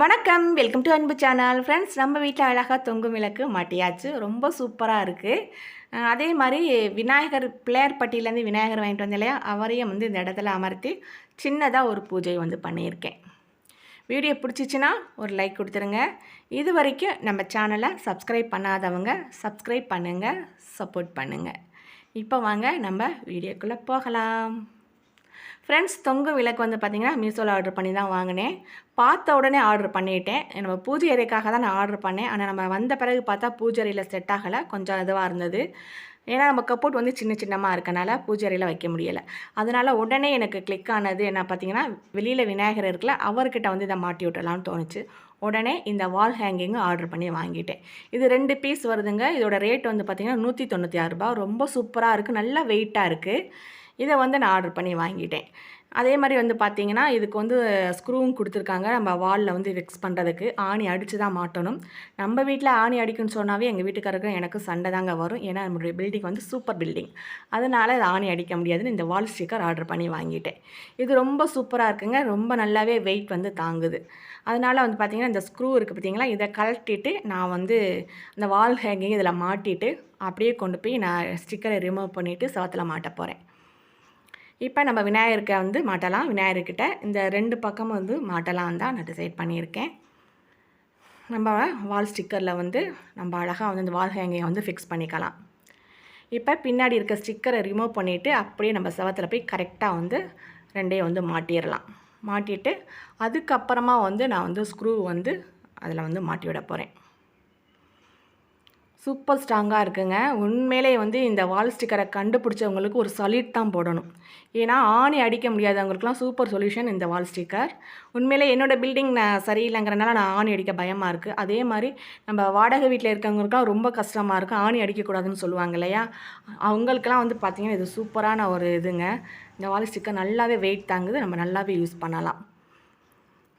வணக்கம். Welcome to Anbu channel friends நம்ம வீட்டில் அழகாக தொங்கும் விளக்கு மாட்டியாச்சு. ரொம்ப சூப்பராக இருக்குது அதே மாதிரி விநாயகர் பிள்ளையார்பட்டியிலேருந்து விநாயகர் வாங்கிட்டு வந்த இல்லையா? அவரையும் வந்து இந்த இடத்துல அமர்த்தி சின்னதாக ஒரு பூஜை வந்து பண்ணியிருக்கேன். வீடியோ பிடிச்சிச்சின்னா ஒரு லைக் கொடுத்துருங்க. இது வரைக்கும் நம்ம சேனலை சப்ஸ்கிரைப் பண்ணாதவங்க சப்ஸ்கிரைப் பண்ணுங்கள் சப்போர்ட் பண்ணுங்கள் இப்போ வாங்க நம்ம வீடியோக்குள்ளே போகலாம். ஃப்ரெண்ட்ஸ் தொங்கும் விளக்கு வந்து பார்த்திங்கன்னா மீஷோவில் ஆர்டர் பண்ணி தான் வாங்கினேன். பார்த்த உடனே ஆர்டர் பண்ணிட்டேன். நம்ம பூஜை அறைக்காக தான் நான் ஆர்டர் பண்ணேன். ஆனால் நம்ம வந்த பிறகு பார்த்தா பூஜை அறையில் செட் ஆகலை. கொஞ்சம் இதுவாக இருந்தது. ஏன்னா நம்ம கப்போர்ட் வந்து சின்ன சின்னமாக இருக்கனால பூஜை அறையில் வைக்க முடியலை. அதனால் உடனே எனக்கு கிளிக் ஆனது என்ன பார்த்தீங்கன்னா வெளியில் விநாயகர் இருக்குல்ல அவர்கிட்ட வந்து இதை மாட்டி விட்டலாம்னு தோணுச்சு. உடனே இந்த வால் ஹேங்கிங்கும் ஆர்டர் பண்ணி வாங்கிட்டேன். இது ரெண்டு பீஸ் வருதுங்க. இதோட ரேட் வந்து பார்த்திங்கன்னா நூற்றி தொண்ணூற்றி ஆறுரூபா ரொம்ப சூப்பராக இருக்குது நல்லா வெயிட்டாக இருக்குது இதை வந்து நான் ஆர்டர் பண்ணி வாங்கிட்டேன். அதே மாதிரி வந்து பார்த்தீங்கன்னா இதுக்கு வந்து ஸ்க்ரூவும் கொடுத்துருக்காங்க. நம்ம வாலில் வந்து ஃபிக்ஸ் பண்ணுறதுக்கு ஆணி அடித்து தான் மாட்டணும். நம்ம வீட்டில் ஆணி அடிக்குன்னு சொன்னாவே எங்கள் வீட்டுக்காரருக்கும் எனக்கு சண்டை தாங்க வரும். ஏன்னா நம்மளுடைய பில்டிங் வந்து சூப்பர் பில்டிங் அதனால் இது ஆணி அடிக்க முடியாதுன்னு இந்த வால் ஸ்டிக்கர் ஆர்டர் பண்ணி வாங்கிட்டேன். இது ரொம்ப சூப்பராக இருக்குங்க. ரொம்ப நல்லாவே வெயிட் வந்து தாங்குது. அதனால் வந்து பார்த்திங்கன்னா இந்த ஸ்க்ரூ இருக்குது பார்த்திங்களா இதை கழட்டிட்டு நான் வந்து அந்த வால் ஹேங்கிங் இதில் மாட்டிட்டு அப்படியே கொண்டு போய் நான் ஸ்டிக்கரை ரிமூவ் பண்ணிவிட்டு சவத்தில் மாட்ட போகிறேன் இப்போ நம்ம விநாயகருக்கு வந்து மாட்டலாம். விநாயகர்கிட்ட இந்த ரெண்டு பக்கமும் வந்து மாட்டலாம் தான் நான் டிசைட் பண்ணியிருக்கேன். நம்ம வால் ஸ்டிக்கரில் வந்து நம்ம அழகாக வந்து இந்த வால் ஹேங்கையை வந்து ஃபிக்ஸ் பண்ணிக்கலாம். இப்போ பின்னாடி இருக்க ஸ்டிக்கரை ரிமூவ் பண்ணிவிட்டு அப்படியே நம்ம செவத்தில் போய் கரெக்டாக வந்து ரெண்டையும் வந்து மாட்டிடலாம். மாட்டிட்டு அதுக்கப்புறமா வந்து நான் வந்து ஸ்க்ரூ வந்து அதில் வந்து மாட்டி விட போகிறேன் சூப்பர் ஸ்ட்ராங்காக இருக்குங்க. உண்மையிலே வந்து இந்த வால் ஸ்டிக்கரை கண்டுபிடிச்சவங்களுக்கு ஒரு சல்யூட் தான் போடணும். ஏன்னா ஆணி அடிக்க முடியாதவங்களுக்குலாம் சூப்பர் சொல்யூஷன் இந்த வால் ஸ்டிக்கர் உண்மையிலே என்னோடய பில்டிங் நான் சரியில்லைங்கிறனால நான் ஆணி அடிக்க பயமாக இருக்குது அதே மாதிரி நம்ம வாடகை வீட்டில் இருக்கவங்களுக்குலாம் ரொம்ப கஷ்டமாக இருக்குது ஆணி அடிக்கக்கூடாதுன்னு சொல்லுவாங்க இல்லையா? அவங்களுக்கெல்லாம் வந்து பார்த்திங்கன்னா இது சூப்பரான ஒரு இதுங்க. இந்த வால் ஸ்டிக்கர் நல்லாவே வெயிட் தாங்குது. நம்ம நல்லாவே யூஸ் பண்ணலாம்.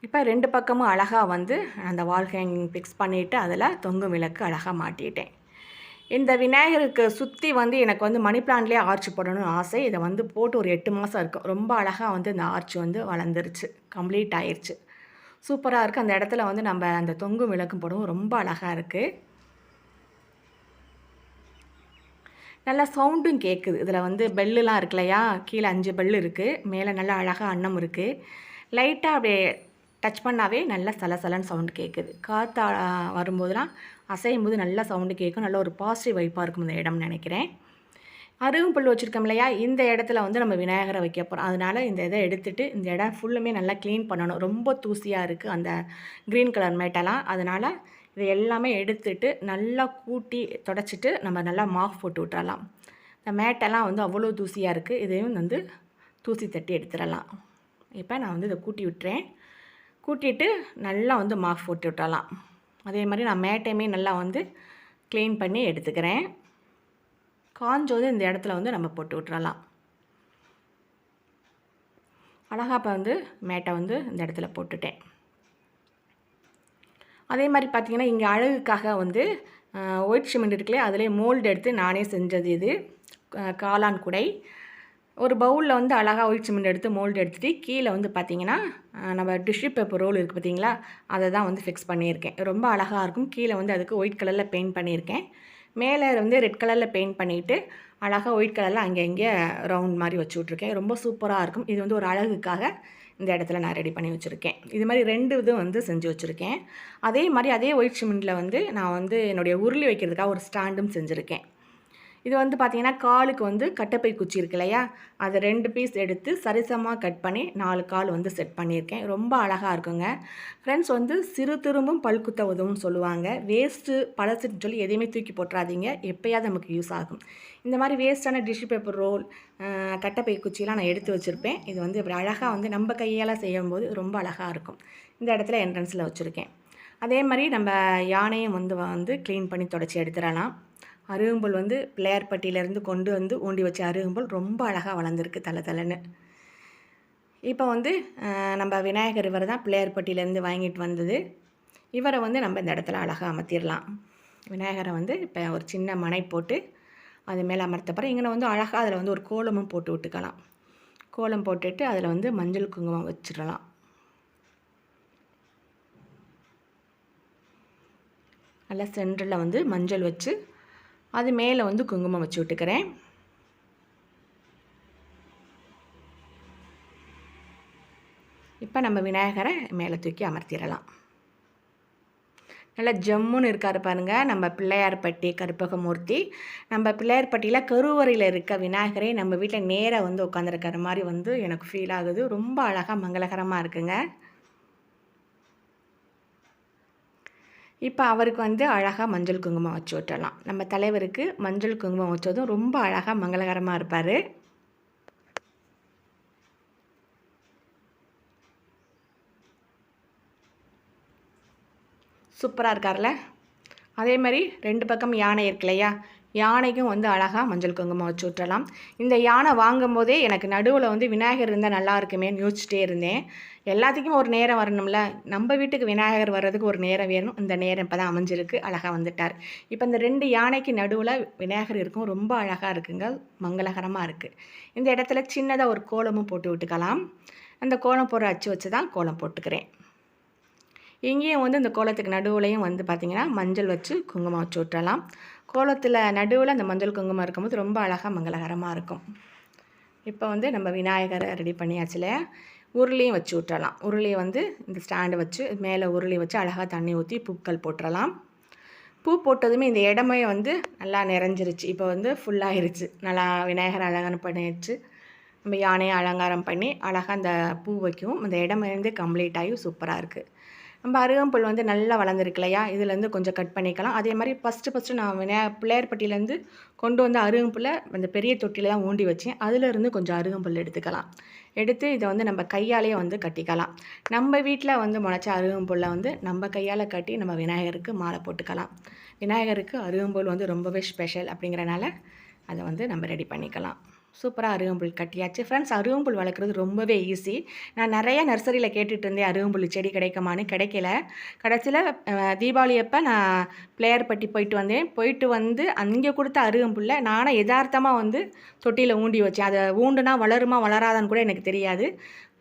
இப்போ ரெண்டு பக்கமும் அழகாக வந்து அந்த வால் ஹேங்கிங் ஃபிக்ஸ் பண்ணிவிட்டு அதில் தொங்கும் விளக்கு அழகாக மாட்டிட்டேன். இந்த விநாயகருக்கு சுற்றி வந்து எனக்கு வந்து மணி பிளான்ட்லேயே ஆர்ச் போடணும்னு ஆசை. இதை வந்து போட்டு ஒரு எட்டு மாதம் இருக்கும். ரொம்ப அழகாக வந்து இந்த ஆர்ச் வந்து வளர்ந்துருச்சு. கம்ப்ளீட் ஆயிடுச்சு சூப்பராக இருக்குது அந்த இடத்துல வந்து நம்ம அந்த தொங்கும் விளக்கும் போடவும் ரொம்ப அழகாக இருக்குது நல்லா சவுண்டும் கேட்குது இதில் வந்து பெல்லுலாம் இருக்கு இல்லையா? கீழே அஞ்சு பெல் இருக்குது மேலே நல்லா அழகாக அன்னம் இருக்குது லைட்டாக அப்படியே டச் பண்ணாவே நல்லா சலசலன்னு சவுண்டு கேட்குது காற்று வரும்போதெல்லாம் அசையும் போது நல்லா சவுண்டு கேட்கும் நல்ல ஒரு பாசிட்டிவ் வைப்பாக இருக்கும் இந்த இடம்னு நினைக்கிறேன். அருகும் புல் வச்சுருக்கோம் இல்லையா? இந்த இடத்துல வந்து நம்ம விநாயகரை வைக்க போகிறோம் அதனால் இந்த இதை எடுத்துகிட்டு இந்த இடம் ஃபுல்லுமே நல்லா க்ளீன் பண்ணணும். ரொம்ப தூசியாக இருக்குது அந்த க்ரீன் கலர் மேட்டெல்லாம். அதனால் இதை எல்லாமே எடுத்துட்டு நல்லா கூட்டி தொடச்சிட்டு நம்ம நல்லா மாஃப் போட்டு விட்டுறலாம். இந்த மேட்டெல்லாம் வந்து அவ்வளோ தூசியாக இருக்குது இதையும் வந்து தூசி தட்டி எடுத்துடலாம். இப்போ நான் வந்து இதை கூட்டி விட்டுறேன். கூட்டிட்டு நல்லா வந்து மாஃப் போட்டு விட்டலாம் அதே மாதிரி நான் மேட்டையுமே நல்லா வந்து க்ளீன் பண்ணி எடுத்துக்கிறேன். காஞ்சோது இந்த இடத்துல வந்து நம்ம போட்டு விட்டுறலாம். அழகாக இப்போ வந்து மேட்டை வந்து இந்த இடத்துல போட்டுட்டேன். அதே மாதிரி பார்த்திங்கன்னா இங்கே அழகுக்காக வந்து ஒயிட் சிமெண்ட் இருக்குல்லையே அதிலே மோல்டு எடுத்து நானே செஞ்சது இது. காளான் குடை. ஒரு பவுலில் வந்து அழகாக ஒயிட் சிமெண்ட் எடுத்து மோல்டு எடுத்துகிட்டு கீழே வந்து பார்த்திங்கன்னா நம்ம டிஷ்யூ பேப்பர் ரோல் இருக்குது பார்த்தீங்களா அதை தான் வந்து ஃபிக்ஸ் பண்ணியிருக்கேன். ரொம்ப அழகாக இருக்கும். கீழே வந்து அதுக்கு ஒயிட் கலரில் பெயிண்ட் பண்ணியிருக்கேன். மேலே வந்து ரெட் கலரில் பெயிண்ட் பண்ணிவிட்டு அழகாக ஒயிட் கலரில் அங்கே இங்கே ரவுண்ட் மாதிரி வச்சு விட்ருக்கேன் ரொம்ப சூப்பராக இருக்கும். இது வந்து ஒரு அழகுக்காக இந்த இடத்துல நான் ரெடி பண்ணி வச்சுருக்கேன். இது மாதிரி ரெண்டு இதுவும் வந்து செஞ்சு வச்சுருக்கேன். அதே மாதிரி அதே ஒயிட் சிமெண்ட்டில் வந்து நான் வந்து என்னுடைய உருளி வைக்கிறதுக்காக ஒரு ஸ்டாண்டும் செஞ்சுருக்கேன். இது வந்து பார்த்திங்கன்னா காலுக்கு வந்து கட்டப்பை குச்சி இருக்கு இல்லையா? அதை ரெண்டு பீஸ் எடுத்து சரிசமாக கட் பண்ணி நாலு கால் வந்து செட் பண்ணியிருக்கேன். ரொம்ப அழகாக இருக்குங்க. ஃப்ரெண்ட்ஸ் வந்து சிறு திரும்பும் பழுக்குத்த உதவும் சொல்லுவாங்க. வேஸ்ட்டு பழசுன்னு சொல்லி எதையுமே தூக்கி போட்டுறாதீங்க. எப்போயாவது நமக்கு யூஸ் ஆகும். இந்த மாதிரி வேஸ்ட்டான டிஷ்யூ பேப்பர் ரோல் கட்டப்பை குச்சியெலாம் நான் எடுத்து வச்சுருப்பேன். இது வந்து இப்படி அழகாக வந்து நம்ம கையால் செய்யும்போது ரொம்ப அழகாக இருக்கும். இந்த இடத்துல என்ட்ரன்ஸில் வச்சுருக்கேன். அதே மாதிரி நம்ம யானையும் வந்து வந்து க்ளீன் பண்ணி தொடச்சி எடுத்துடலாம். அருகம்புல் வந்து பிள்ளையார்பட்டியிலேருந்து கொண்டு வந்து ஊண்டி வச்ச அருகம்புல் ரொம்ப அழகாக வளர்ந்துருக்கு தலை தலைன்னு. இப்போ வந்து நம்ம விநாயகர் இவர் தான் பிள்ளையார்பட்டியிலேருந்து வாங்கிட்டு வந்தது. இவரை வந்து நம்ம இந்த இடத்துல அழகாக அமர்த்திடலாம். விநாயகரை வந்து இப்போ ஒரு சின்ன மனை போட்டு அது மேலே அமர்த்தப்பறம் இங்கே வந்து அழகாக அதில் வந்து ஒரு கோலமும் போட்டு விட்டுக்கலாம். கோலம் போட்டுட்டு அதில் வந்து மஞ்சள் குங்குமம் வச்சிடலாம். நல்லா சென்டரில் வந்து மஞ்சள் வச்சு அது மேலே வந்து குங்குமம் வச்சு விட்டுக்கிறேன். இப்போ நம்ம விநாயகரை மேலே தூக்கி அமர்த்திடலாம். நல்லா ஜம்முன்னு இருக்கார் பாருங்கள் நம்ம பிள்ளையார்பட்டி கருப்பகமூர்த்தி. நம்ம பிள்ளையார்பட்டியில் கருவறையில் இருக்க விநாயகரை நம்ம வீட்டில் நேராக வந்து உட்காந்துருக்கிற மாதிரி வந்து எனக்கு ஃபீல் ஆகுது. ரொம்ப அழகாக மங்களகரமாக இருக்குங்க. இப்போ அவருக்கு வந்து அழகாக மஞ்சள் குங்குமம் வச்சு விட்டலாம். நம்ம தலைவருக்கு மஞ்சள் குங்குமம் வச்சதும் ரொம்ப அழகாக மங்களகரமாக இருப்பார். சூப்பராக இருக்கார்ல அதே மாதிரி ரெண்டு பக்கம் யானை இருக்கு இல்லையா? யானைக்கும் வந்து அழகாக மஞ்சள் குங்குமம் வச்சு விட்டுறலாம் இந்த யானை வாங்கும் போதே எனக்கு நடுவில் வந்து விநாயகர் இருந்தால் நல்லா இருக்குமேன்னு யோசிச்சுட்டே இருந்தேன். எல்லாத்துக்கும் ஒரு நேரம் வரணும்ல. நம்ம வீட்டுக்கு விநாயகர் வர்றதுக்கு ஒரு நேரம் வேணும். இந்த நேரம் இப்போ தான் அமைஞ்சிருக்கு. அழகாக வந்துட்டார். இப்போ இந்த ரெண்டு யானைக்கு நடுவில் விநாயகர் இருக்கும். ரொம்ப அழகாக இருக்குங்க. மங்களகரமாக இருக்குது இந்த இடத்துல சின்னதாக ஒரு கோலமும் போட்டு விட்டுக்கலாம். அந்த கோலம் போடுற அச்சு வச்சு தான் கோலம் போட்டுக்கிறேன். இங்கேயும் வந்து இந்த கோலத்துக்கு நடுவுலையும் வந்து பார்த்திங்கன்னா மஞ்சள் வச்சு குங்குமம் வச்சு விட்டுறலாம் கோலத்தில் நடுவில் அந்த மஞ்சள் குங்குமம் இருக்கும்போது ரொம்ப அழகாக மங்களகரமாக இருக்கும். இப்போ வந்து நம்ம விநாயகரை ரெடி பண்ணியாச்சுல உருளியும் வச்சு விட்டுறலாம் உருளியை வந்து இந்த ஸ்டாண்டு வச்சு மேலே உருளி வச்சு அழகாக தண்ணி ஊற்றி பூக்கள் போட்டுடலாம் பூ போட்டதுமே இந்த இடமே வந்து நல்லா நிறைஞ்சிருச்சு. இப்போ வந்து ஃபுல்லாகிருச்சு நல்லா விநாயகர் அலங்காரம் பண்ணிடுச்சு நம்ம யானையை அலங்காரம் பண்ணி அழகாக அந்த பூ வைக்கும் அந்த இடமே வந்து கம்ப்ளீட் ஆகி சூப்பராக இருக்குது நம்ம அருகம்புல் வந்து நல்லா வளர்ந்துருக்கு இல்லையா? இதுலேருந்து கொஞ்சம் கட் பண்ணிக்கலாம். அதே மாதிரி ஃபஸ்ட்டு ஃபஸ்ட்டு நான் விநாய பிள்ளையார்பட்டியிலேருந்து கொண்டு வந்து அருகம்புல்லை அந்த பெரிய தொட்டியில் தான் ஊண்டி வச்சேன். அதிலிருந்து கொஞ்சம் அருகம்புல் எடுத்துக்கலாம். எடுத்து இதை வந்து நம்ம கையாலேயே வந்து கட்டிக்கலாம். நம்ம வீட்டில் வந்து முளைச்ச அருகம்புல்லை வந்து நம்ம கையால் கட்டி நம்ம விநாயகருக்கு மாலை போட்டுக்கலாம். விநாயகருக்கு அருகம்புல் வந்து ரொம்பவே ஸ்பெஷல் அப்படிங்கிறனால அதை வந்து நம்ம ரெடி பண்ணிக்கலாம். சூப்பராக அருகம்புல் கட்டியாச்சு. ஃப்ரெண்ட்ஸ் அருகம்புல் வளர்க்குறது ரொம்பவே ஈஸி நான் நிறைய நர்சரியில் கேட்டுட்டு இருந்தேன் அருகம்புல் செடி கிடைக்குமான்னு. கிடைக்கல. கடைசியில் தீபாவளி அப்போ நான் பிளேயர் பட்டி போயிட்டு வந்தேன். போயிட்டு வந்து அங்கே கொடுத்த அருகம்புல்ல நானும் யதார்த்தமாக வந்து தொட்டியில் ஊண்டி வச்சேன். அதை ஊண்டுனா வளருமா வளராதான்னு கூட எனக்கு தெரியாது.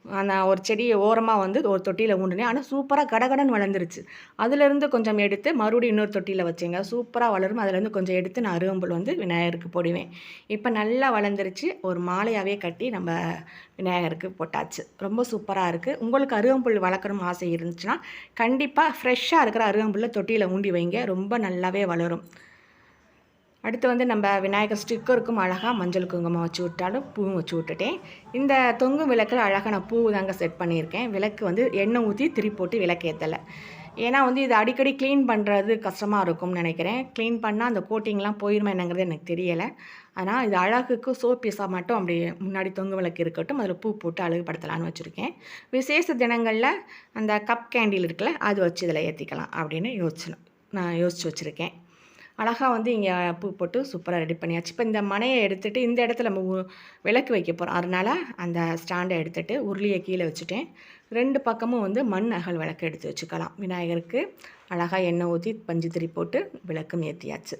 நான் ஒரு செடியை ஓரமாக வந்து ஒரு தொட்டியில் ஊண்டினேன். ஆனால் சூப்பராக கடகடன் வளர்ந்துருச்சு. அதுலேருந்து கொஞ்சம் எடுத்து மறுபடியும் இன்னொரு தொட்டியில் வச்சுங்க. சூப்பராக வளரும். அதுலேருந்து கொஞ்சம் எடுத்து நான் அருகம்புல் வந்து விநாயகருக்கு போடுவேன். இப்போ நல்லா வளர்ந்துருச்சு. ஒரு மாலையாகவே கட்டி நம்ம விநாயகருக்கு போட்டாச்சு. ரொம்ப சூப்பராக இருக்குது உங்களுக்கு அருகம்புல் வளர்க்கணும்னு ஆசை இருந்துச்சுன்னா கண்டிப்பாக ஃப்ரெஷ்ஷாக இருக்கிற அருகம்புல்லை தொட்டியில் ஊண்டி வைங்க. ரொம்ப நல்லாவே வளரும். அடுத்து வந்து நம்ம விநாயகர் ஸ்டிக்கருக்கும் அழகாக மஞ்சள் குங்குமம் வச்சு விட்டாலும் பூவும் வச்சு விட்டுட்டேன். இந்த தொங்கு விளக்கில் அழகாக நான் பூ தாங்க செட் பண்ணியிருக்கேன். விளக்கு வந்து எண்ணெய் ஊற்றி திரி போட்டு விளக்கேற்றலை ஏன்னா வந்து இது அடிக்கடி க்ளீன் பண்ணுறது கஷ்டமாக இருக்கும்னு நினைக்கிறேன். க்ளீன் பண்ணால் அந்த கோட்டிங்லாம் போயிருமா என்னங்கிறது எனக்கு தெரியலை. ஆனால் இது அழகுக்கு சோப் பீஸாக மட்டும் அப்படி முன்னாடி தொங்கு விளக்கு இருக்கட்டும் அதில் பூ போட்டு அழகுபடுத்தலான்னு வச்சுருக்கேன். விசேஷ தினங்களில் அந்த கப் கேண்டில் இருக்குல்ல அது வச்சு இதில் ஏற்றிக்கலாம் அப்படின்னு யோசிச்சு நான் யோசிச்சு வச்சுருக்கேன். அழகாக வந்து இங்கே பூ போட்டு சூப்பராக ரெடி பண்ணியாச்சு. இப்போ இந்த மனையை எடுத்துகிட்டு இந்த இடத்துல நம்ம விளக்கு வைக்க போகிறோம் அதனால் அந்த ஸ்டாண்டை எடுத்துகிட்டு உருளியை கீழே வச்சுட்டேன். ரெண்டு பக்கமும் வந்து மண் அகல் விளக்கு எடுத்து வச்சுக்கலாம். விநாயகருக்கு அழகாக எண்ணெய் ஊற்றி பஞ்சு திரி போட்டு விளக்கும் ஏற்றியாச்சு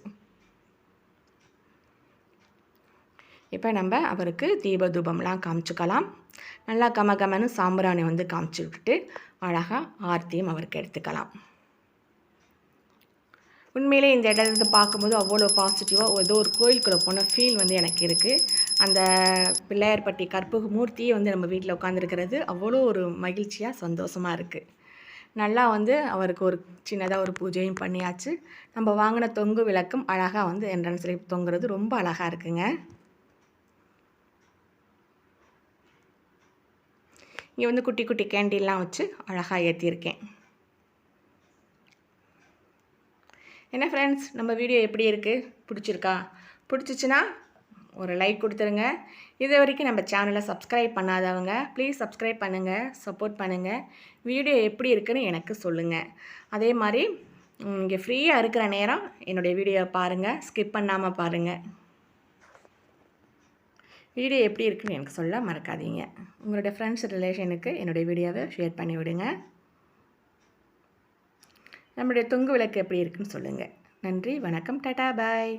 இப்போ நம்ம அவருக்கு தீப தூபம்லாம் காமிச்சுக்கலாம். நல்லா கம கமன்னு சாம்பிராணி வந்து காமிச்சு விட்டுட்டு அழகாக ஆர்த்தியும் அவருக்கு எடுத்துக்கலாம். உண்மையிலே இந்த இடத்த பார்க்கும்போது அவ்வளோ பாசிட்டிவாக ஏதோ ஒரு கோயிலுக்குள்ளே போன ஃபீல் வந்து எனக்கு இருக்குது அந்த பிள்ளையார்பட்டி கற்பக மூர்த்தியே வந்து நம்ம வீட்டில் உட்காந்துருக்கிறது அவ்வளோ ஒரு மகிழ்ச்சியாக சந்தோஷமாக இருக்குது நல்லா வந்து அவருக்கு ஒரு சின்னதாக ஒரு பூஜையும் பண்ணியாச்சு. நம்ம வாங்கின தொங்கு விளக்கும் அழகாக வந்து என்ட்ரன்ஸில் தொங்குறது ரொம்ப அழகாக இருக்குங்க. இங்கே வந்து குட்டி குட்டி கேண்டீன்லாம் வச்சு அழகாக ஏற்றியிருக்கேன் என்ன ஃப்ரெண்ட்ஸ் நம்ம வீடியோ எப்படி இருக்குது பிடிச்சிருக்கா? பிடிச்சிச்சின்னா ஒரு லைக் கொடுத்துருங்க. இது வரைக்கும் நம்ம சேனலை சப்ஸ்கிரைப் பண்ணாதவங்க ப்ளீஸ் சப்ஸ்கிரைப் பண்ணுங்கள் சப்போர்ட் பண்ணுங்கள் வீடியோ எப்படி இருக்குன்னு எனக்கு சொல்லுங்கள் அதே மாதிரி இங்கே ஃப்ரீயாக இருக்கிற நேரம் என்னுடைய வீடியோவை பாருங்கள் ஸ்கிப் பண்ணாமல் பாருங்கள் வீடியோ எப்படி இருக்குன்னு எனக்கு சொல்ல மறக்காதீங்க. உங்களுடைய ஃப்ரெண்ட்ஸ் ரிலேஷனுக்கு என்னுடைய வீடியோவை ஷேர் பண்ணி விடுங்க நம்முடைய தொங்கு விளக்கு எப்படி இருக்குன்னு சொல்லுங்கள் நன்றி வணக்கம் டாடா பாய்.